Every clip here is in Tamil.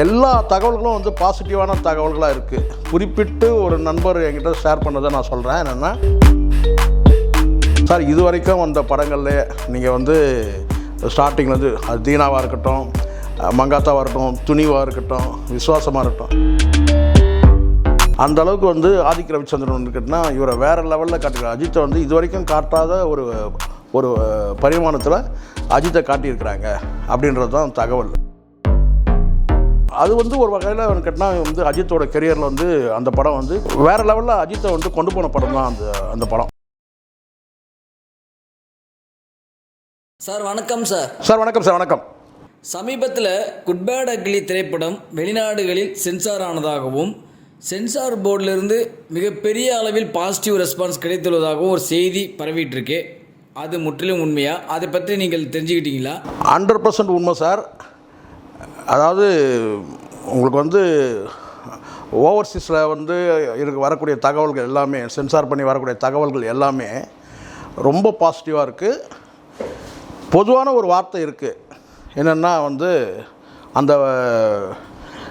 எல்லா தகவல்களும் வந்து பாசிட்டிவான தகவல்களாக இருக்குது குறிப்பிட்டு ஒரு நண்பர் என்கிட்ட ஷேர் பண்ணதை நான் சொல்கிறேன் என்னென்னா சார் இது வரைக்கும் வந்த படங்களில் நீங்கள் வந்து ஸ்டார்டிங்லேருந்து அது தீனாவாக இருக்கட்டும் மங்காத்தாவாக இருக்கட்டும் துணிவாக இருக்கட்டும் விசுவாசமாக இருக்கட்டும். அந்த அளவுக்கு வந்து ஆதிக்க ரவிச்சந்திரன் இருக்குன்னா இவரை வேறு லெவலில் காட்டிருக்காரு அஜித்தை வந்து இது வரைக்கும் காட்டாத ஒரு ஒரு பரிமாணத்தில் அஜித்தை காட்டியிருக்கிறாங்க அப்படின்றது தான் தகவல். அது வந்து ஒரு வகையில் கேட்டால் வந்து அஜித்தோட கெரியரில் வந்து அந்த படம் வந்து வேறு லெவலில் அஜித்தை வந்து கொண்டு போன படம் தான் அந்த அந்த படம். சார் வணக்கம் சார். சார் வணக்கம் சார் வணக்கம். சமீபத்தில் குட் பேட் அக்லி திரைப்படம் வெளிநாடுகளில் சென்சார் ஆனதாகவும் சென்சார் போர்டிலிருந்து மிகப்பெரிய அளவில் பாசிட்டிவ் ரெஸ்பான்ஸ் கிடைத்துள்ளதாகவும் ஒரு செய்தி பரவிட்டு இருக்கு அது முற்றிலும் உண்மையா? அதை பற்றி நீங்கள் தெரிஞ்சுக்கிட்டீங்களா? ஹண்ட்ரட் பர்சன்ட் உண்மை சார். அதாவது உங்களுக்கு வந்து ஓவர்சீஸில் வந்து இருக்க வரக்கூடிய தகவல்கள் எல்லாமே சென்சார் பண்ணி வரக்கூடிய தகவல்கள் எல்லாமே ரொம்ப பாசிட்டிவாக இருக்குது பொதுவான ஒரு வார்த்தை இருக்குது என்னென்னா வந்து அந்த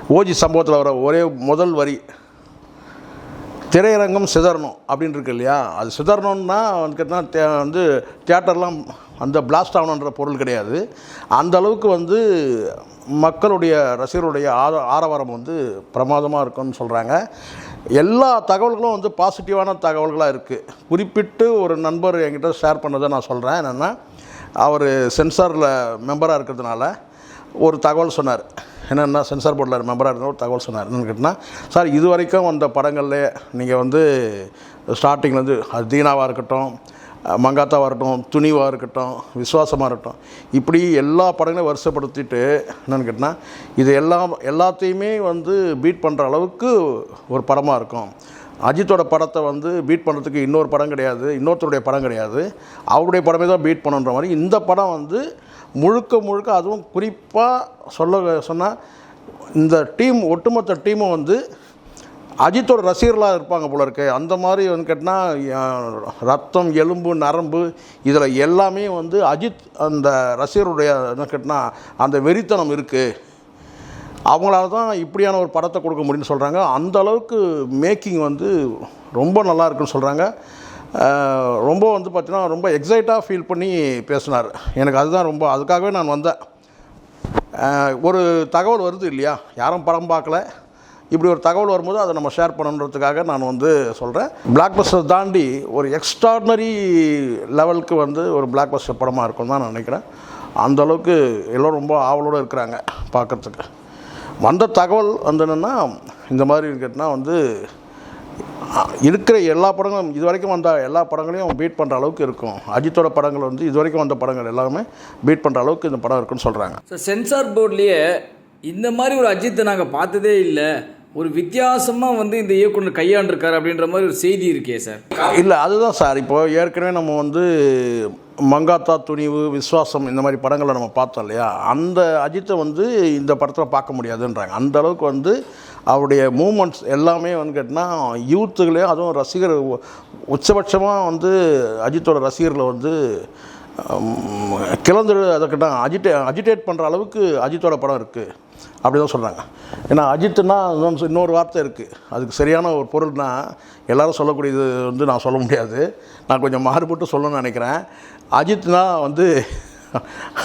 ஓஜி சம்பவத்தில் வர ஒரே முதல் வரி திரையரங்கம் சிதறணும் அப்படின்னு இருக்கு இல்லையா? அது சிதறணும்னா வந்து தே வந்து தியேட்டர்லாம் அந்த பிளாஸ்ட் ஆகணுன்ற பொருள் கிடையாது. அந்த அளவுக்கு வந்து மக்களுடைய ரசிகருடைய ஆர ஆரவாரம் வந்து பிரமாதமாக இருக்குன்னு சொல்கிறாங்க எல்லா தகவல்களும் வந்து பாசிட்டிவான தகவல்களாக இருக்குது குறிப்பிட்டு ஒரு நண்பர் என்கிட்ட ஷேர் பண்ணதை நான் சொல்கிறேன் என்னென்னா அவர் சென்சாரில் மெம்பராக இருக்கிறதுனால ஒரு தகவல் சொன்னார். என்னென்னா சென்சார் போர்டில் மெம்பராக இருந்த ஒரு தகவல் சொன்னார். என்னன்னு கேட்டால் சார் இது வரைக்கும் வந்த படங்கள்லே நீங்கள் வந்து ஸ்டார்டிங்லேருந்து அது தீனாவாக இருக்கட்டும் மங்காத்தாவாக இருக்கட்டும் துணிவாக இருக்கட்டும் விசுவாசமாக இருக்கட்டும் இப்படி எல்லா படங்களையும் வருஷப்படுத்திட்டு என்னென்னு கேட்டால் இது எல்லாம் எல்லாத்தையுமே வந்து பீட் பண்ணுற அளவுக்கு ஒரு படமாக இருக்கும். அஜித்தோட படத்தை வந்து பீட் பண்ணுறதுக்கு இன்னொரு படம் கிடையாது இன்னொருத்தருடைய படம் கிடையாது. அவருடைய படமே தான் பீட் பண்ணுன்ற மாதிரி இந்த படம் வந்து முழுக்க முழுக்க அதுவும் குறிப்பாக சொல்ல சொன்னால் இந்த டீம் ஒட்டுமொத்த டீமும் வந்து அஜித்தோட ரசிகர்களாக இருப்பாங்க போல இருக்கு. அந்த மாதிரி வந்து கேட்டால் ரத்தம் எலும்பு நரம்பு இதில் எல்லாமே வந்து அஜித் அந்த ரசிகருடைய கேட்டால் அந்த வெறித்தனம் இருக்குது அவங்களால தான் இப்படியான ஒரு படத்தை கொடுக்க முடியும்னு சொல்கிறாங்க அந்த அளவுக்கு மேக்கிங் வந்து ரொம்ப நல்லா இருக்குன்னு சொல்கிறாங்க ரொம்ப வந்து பார்த்தீங்கன்னா ரொம்ப எக்ஸைட்டாக ஃபீல் பண்ணி பேசினார். எனக்கு அதுதான் ரொம்ப அதுக்காகவே நான் வந்தேன். ஒரு தகவல் வருது இல்லையா? யாரும் படம் பார்க்கல. இப்படி ஒரு தகவல் வரும்போது அதை நம்ம ஷேர் பண்ணணுன்றதுக்காக நான் வந்து சொல்கிறேன் பிளாக் பஸ்டர் தாண்டி ஒரு எக்ஸ்ட்ராடினரி லெவலுக்கு வந்து ஒரு பிளாக் பஸ்டர் படமாக இருக்கும்னு தான் நான் நினைக்கிறேன். அந்த அளவுக்கு எல்லோரும் ரொம்ப ஆவலோடு இருக்கிறாங்க பார்க்குறதுக்கு. வந்த தகவல் வந்து என்னென்னா இந்த மாதிரி கேட்டால் வந்து இருக்கிற எல்லா படங்களும் இது வரைக்கும் வந்த எல்லா படங்களையும் பீட் பண்ணுற அளவுக்கு இருக்கும். அஜித்தோட படங்கள் வந்து இது வரைக்கும் வந்த படங்கள் எல்லாமே பீட் பண்ணுற அளவுக்கு இந்த படம் இருக்குன்னு சொல்கிறாங்க சார் சென்சார் போர்ட்லேயே இந்த மாதிரி ஒரு அஜித்தை நாங்கள் பார்த்ததே இல்லை. ஒரு வித்தியாசமாக வந்து இந்த இயக்குனர் கையாண்டிருக்காரு அப்படின்ற மாதிரி ஒரு செய்தி இருக்கே சார் இல்லை அதுதான் சார் இப்போ ஏற்கனவே நம்ம வந்து மங்காத்தா துணிவு விஸ்வாசம் இந்த மாதிரி படங்களை நம்ம பார்த்தோம் இல்லையா? அந்த அஜித்தை வந்து இந்த படத்தில் பார்க்க முடியாதுன்றாங்க. அந்த அளவுக்கு வந்து அவருடைய மூமெண்ட்ஸ் எல்லாமே வந்து கேட்டால் யூத்துகளே அதுவும் ரசிகர் உ- உச்சபட்சமாக வந்து அஜித்தோட ரசிகர்களை வந்து கிளந்துரு கிளந்துரு அதுக்கிட்ட அஜிட்டே அஜிடேட் பண்ணுற அளவுக்கு அஜித்தோட படம் இருக்குது அப்படி தான் சொல்கிறாங்க ஏன்னா அஜித்துனா இன்னொரு வார்த்தை இருக்குது அதுக்கு சரியான ஒரு பொருள்னா எல்லோரும் சொல்லக்கூடியது வந்து நான் சொல்ல முடியாது. நான் கொஞ்சம் மாறுபட்டு சொல்லணும்னு நினைக்கிறேன். அஜித்னா வந்து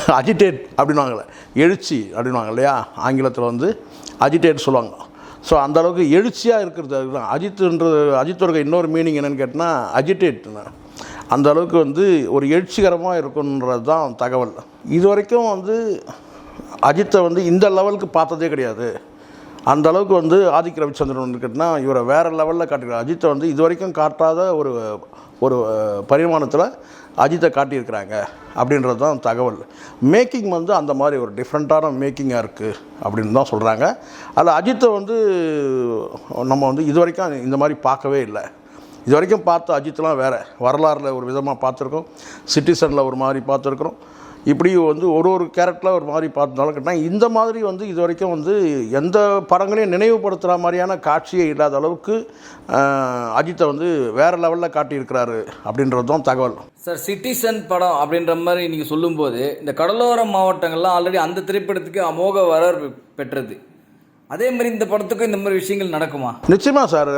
அஜிடேட் அப்படின்வாங்களே எழுச்சி அப்படின்வாங்க இல்லையா? ஆங்கிலத்தில் வந்து அஜிடேட் சொல்லுவாங்க. ஸோ அந்தளவுக்கு எழுச்சியாக இருக்கிறது அதுதான். அஜித்துன்றது அஜித்தோட இன்னொரு மீனிங் என்னென்னு கேட்டால் அஜிடேட்னா அந்த அளவுக்கு வந்து ஒரு எழுச்சிகரமாக இருக்குன்றது தான் தகவல். இது வரைக்கும் வந்து அஜித்தை வந்து இந்த லெவலுக்கு பார்த்ததே கிடையாது. அந்த அளவுக்கு வந்து ஆதிக்க ரவிச்சந்திரன் இருக்குன்னா இவரை வேறு லெவலில் காட்டிருக்காரு அஜித்தை வந்து இது வரைக்கும் காட்டாத ஒரு ஒரு பரிமாணத்தில் அஜித்தை காட்டியிருக்கிறாங்க அப்படின்றது தான் தகவல். மேக்கிங் வந்து அந்த மாதிரி ஒரு டிஃப்ரெண்ட்டான மேக்கிங்காக இருக்குது அப்படின்னு தான் சொல்கிறாங்க அதில் அஜித்தை வந்து நம்ம வந்து இது வரைக்கும் இந்த மாதிரி பார்க்கவே இல்லை. இது வரைக்கும் பார்த்த அஜித்லாம் வேறு. வரலாறில் ஒரு விதமாக பார்த்துருக்கோம். சிட்டிசனில் ஒரு மாதிரி பார்த்துருக்குறோம். இப்படி வந்து ஒரு ஒரு கேரக்டரில் ஒரு மாதிரி பார்த்தாலும் கேட்டால் இந்த மாதிரி வந்து இது வரைக்கும் வந்து எந்த படங்களையும் நினைவுபடுத்துகிற மாதிரியான காட்சியே இல்லாத அளவுக்கு அஜித்தை வந்து வேறு லெவலில் காட்டியிருக்கிறாரு அப்படின்றது தான் தகவல். சார் சிட்டிசன் படம் அப்படின்ற மாதிரி நீங்கள் சொல்லும்போது இந்த கடலோர மாவட்டங்கள்லாம் ஆல்ரெடி அந்த திரைப்படத்துக்கு அமோக வரவேற்பு பெற்றது. அதே மாதிரி இந்த படத்துக்கும் இந்த மாதிரி விஷயங்கள் நடக்குமா? நிச்சயமாக சார்.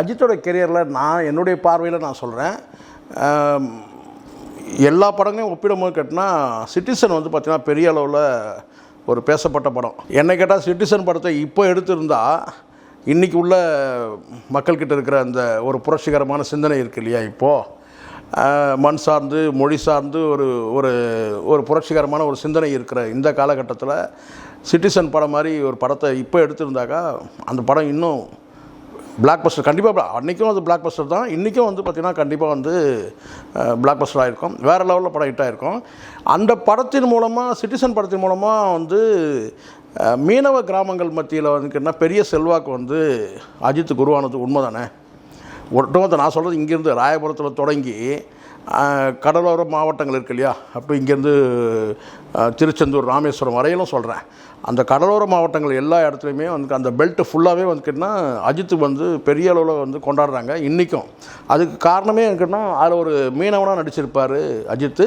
அஜித்தோட கெரியரில் நான் என்னுடைய பார்வையில் நான் சொல்கிறேன் எல்லா படங்களையும் ஒப்பிடும்போது கேட்டினா சிட்டிசன் வந்து பார்த்திங்கன்னா பெரிய அளவில் ஒரு பேசப்பட்ட படம். என்னை கேட்டால் சிட்டிசன் படத்தை இப்போ எடுத்திருந்தா இன்றைக்கி உள்ள மக்கள்கிட்ட இருக்கிற அந்த ஒரு புரட்சிகரமான சிந்தனை இருக்கு இல்லையா இப்போது மண் சார்ந்து மொழி சார்ந்து ஒரு ஒரு ஒரு புரட்சிகரமான ஒரு சிந்தனை இருக்கிற இந்த காலகட்டத்தில் சிட்டிசன் படம் மாதிரி ஒரு படத்தை இப்போ எடுத்திருந்தாக்கா அந்த படம் இன்னும் பிளாக் பஸ்டர் கண்டிப்பாக அன்றைக்கும் அது பிளாக் பஸ்டர் தான். இன்றைக்கும் வந்து பார்த்திங்கன்னா கண்டிப்பாக வந்து பிளாக் பஸ்டர் ஆகிருக்கும் வேறு லெவலில் படம் ஹிட் ஆகிருக்கும் அந்த படத்தின் மூலமாக சிட்டிசன் படத்தின் மூலமாக வந்து மீனவ கிராமங்கள் மத்தியில் வந்து பெரிய செல்வாக்கு வந்து அஜித்துக்கு உருவானது உண்மை தானே ஒட்டுமொத்த நான் சொல்கிறது இங்கேருந்து ராயபுரத்தில் தொடங்கி கடலோர மாவட்டங்கள் இருக்கு இல்லையா? அப்போ இங்கேருந்து திருச்செந்தூர் ராமேஸ்வரம் வரையிலும் சொல்கிறேன் அந்த கடலோர மாவட்டங்கள் எல்லா இடத்துலையுமே வந்து அந்த பெல்ட்டு ஃபுல்லாகவே வந்துக்கிட்டுனா அஜித்து வந்து பெரிய அளவில் வந்து கொண்டாடுறாங்க இன்றைக்கும் அதுக்கு காரணமே இருக்குன்னா அதில் ஒரு மீனவனாக நடிச்சிருப்பார் அஜித்து.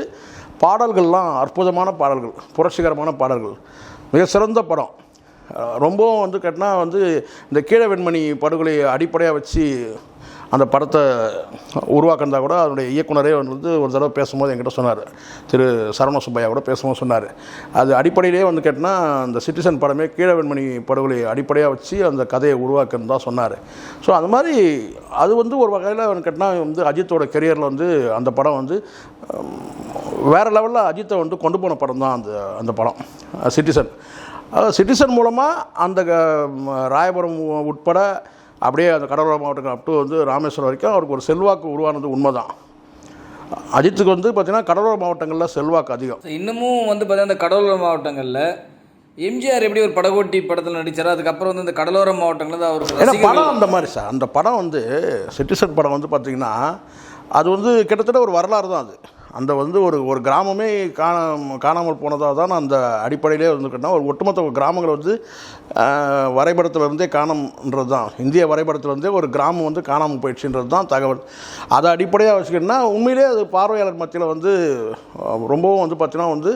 பாடல்கள்லாம் அற்புதமான பாடல்கள் புரட்சிகரமான பாடல்கள். மிக சிறந்த படம். ரொம்பவும் வந்து கேட்டினா வந்து இந்த கீழ வெண்மணி படுகொலையை அடிப்படையாக வச்சு அந்த படத்தை உருவாக்கிருந்தா கூட அதனுடைய இயக்குனரே வந்து ஒரு தடவை பேசும்போது என்கிட்ட சொன்னார். திரு சரவண சுப்பையா கூட பேசும்போது சொன்னார். அது அடிப்படையிலே வந்து கேட்டினா அந்த சிட்டிசன் படமே கீழவெண்மணி படுகொலை அடிப்படையாக வச்சு அந்த கதையை உருவாக்குன்னு தான் சொன்னார். ஸோ அது மாதிரி அது வந்து ஒரு வகையில் வந்து கேட்டினா வந்து அஜித்தோட கெரியரில் வந்து அந்த படம் வந்து வேறு லெவலில் அஜித்தை வந்து கொண்டு போன படம் தான் அந்த அந்த படம். சிட்டிசன். சிட்டிசன் மூலமாக அந்த ராயபுரம் உட்பட அப்படியே அந்த கடலோர மாவட்டங்கள் அப் டு வந்து ராமேஸ்வரம் வரைக்கும் அவருக்கு ஒரு செல்வாக்கு உருவானது உண்மைதான். அஜித்துக்கு வந்து பார்த்திங்கன்னா கடலோர மாவட்டங்களில் செல்வாக்கு அதிகம். இன்னமும் வந்து பார்த்தீங்கன்னா இந்த கடலோர மாவட்டங்களில் எம்ஜிஆர் எப்படி ஒரு படகோட்டி படத்தில் நடிச்சாரோ அதுக்கப்புறம் வந்து இந்த கடலோர மாவட்டங்களில் தான் அவர் ஏன்னா படம் அந்த மாதிரி சார். அந்த படம் வந்து சிட்டிசன் படம் வந்து பார்த்திங்கன்னா அது வந்து கிட்டத்தட்ட ஒரு வரலாறு தான் அது. அந்த வந்து ஒரு ஒரு கிராமமே காணாம காணாமல் போனதாக தான் அந்த அடிப்படையிலே வந்துக்கிட்டா ஒரு ஒட்டுமொத்த கிராமங்கள் வந்து வரைபடத்திலிருந்தே இருந்தே காணம்ன்றது தான். இந்திய வரைபடத்திலிருந்தே ஒரு கிராமம் வந்து காணாமல் போயிடுச்சுன்றது தான் தகவல். அதை அடிப்படையாக வச்சுக்கிட்டோன்னா உண்மையிலே அது பார்வையாளர் மத்தியில் வந்து ரொம்பவும் வந்து பார்த்திங்கன்னா வந்து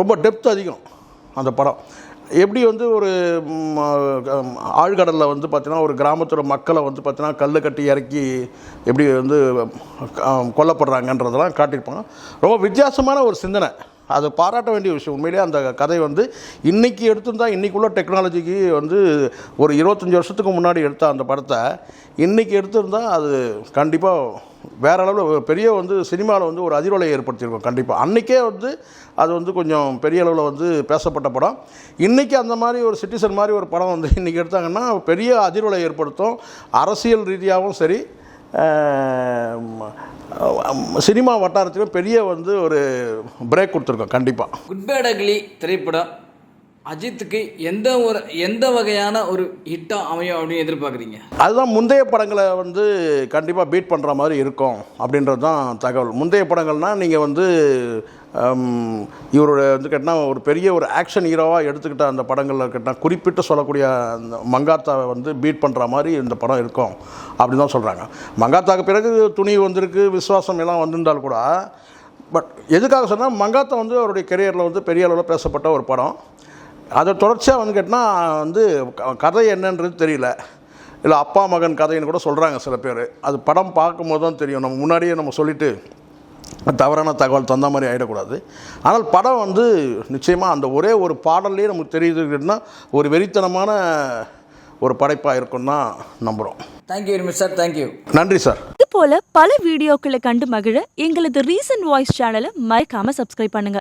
ரொம்ப டெப்த் அதிகம் அந்த படம். எப்படி வந்து ஒரு ஆழ்கடலில் வந்து பார்த்தீங்கன்னா ஒரு கிராமத்தோட மக்களை வந்து பார்த்தீங்கன்னா கல் கட்டி இறக்கி எப்படி வந்து கொல்லப்படுறாங்கன்றதெல்லாம் காட்டியிருப்பாங்க. ரொம்ப வித்தியாசமான ஒரு சிந்தனை. அது பாராட்ட வேண்டிய விஷயம். உண்மையிலேயே அந்த கதை வந்து இன்றைக்கி எடுத்திருந்தா இன்றைக்குள்ள டெக்னாலஜிக்கு வந்து ஒரு இருபத்தஞ்சி வருஷத்துக்கு முன்னாடி எடுத்த அந்த படத்தை இன்றைக்கி எடுத்திருந்தா அது கண்டிப்பாக வேற அளவில் பெரிய வந்து சினிமாவில் வந்து ஒரு அதிர்வலையை ஏற்படுத்தியிருக்கோம். கண்டிப்பாக அன்றைக்கே வந்து அது வந்து கொஞ்சம் பெரிய அளவில் வந்து பேசப்பட்ட படம். இன்றைக்கி அந்த மாதிரி ஒரு சிட்டிசன் மாதிரி ஒரு படம் வந்து இன்றைக்கி எடுத்தாங்கன்னா பெரிய அதிர்வலை ஏற்படுத்தும். அரசியல் ரீதியாகவும் சரி சினிமா வட்டாரத்திலும் பெரிய வந்து ஒரு பிரேக் கொடுத்துருக்கோம் கண்டிப்பாக குட் பேட் அக்லி திரைப்படம் அஜித்துக்கு எந்த ஒரு எந்த வகையான ஒரு ஹிட்டாக அமையும் அப்படின்னு எதிர்பார்க்குறீங்க? அதுதான் முந்தைய படங்களை வந்து கண்டிப்பாக பீட் பண்ணுற மாதிரி இருக்கும் அப்படின்றது தான் தகவல். முந்தைய படங்கள்னால் நீங்கள் வந்து இவரோட வந்து கேட்டால் ஒரு பெரிய ஒரு ஆக்ஷன் ஹீரோவாக எடுத்துக்கிட்ட அந்த படங்களில் கேட்டால் குறிப்பிட்டு சொல்லக்கூடிய அந்த மங்காத்தாவை வந்து பீட் பண்ணுற மாதிரி இந்த படம் இருக்கும் அப்படின்னு தான் சொல்கிறாங்க மங்காத்தாக்கு பிறகு துணி வந்திருக்கு விஸ்வாசம் எல்லாம் வந்திருந்தால் கூட பட் எதுக்காக சொன்னால் மங்காத்தா வந்து அவருடைய கெரியரில் வந்து பெரிய அளவில் பேசப்பட்ட ஒரு படம். அதை தொடர்ச்சியாக வந்து கேட்டால் வந்து க- கதை என்னன்றது தெரியல. இல்லை அப்பா மகன் கதைன்னு கூட சொல்கிறாங்க சில பேர். அது படம் பார்க்கும்போது தான் தெரியும். நம்ம முன்னாடியே நம்ம சொல்லிட்டு தவறான தகவல் தந்த மாதிரி ஆகிடக்கூடாது ஆனால் படம் வந்து நிச்சயமாக அந்த ஒரே ஒரு பாடல்லே நமக்கு தெரியுதுன்னா ஒரு வெறித்தனமான ஒரு படைப்பாக இருக்கும்னு தான் நம்புகிறோம் thank you very much sir thank you நன்றி சார் இது போல பல வீடியோக்களை கண்டு மகிழ எங்களது ரீசன்ட் வாய்ஸ் சேனலை மறக்காம சப்ஸ்கிரைப் பண்ணுங்க.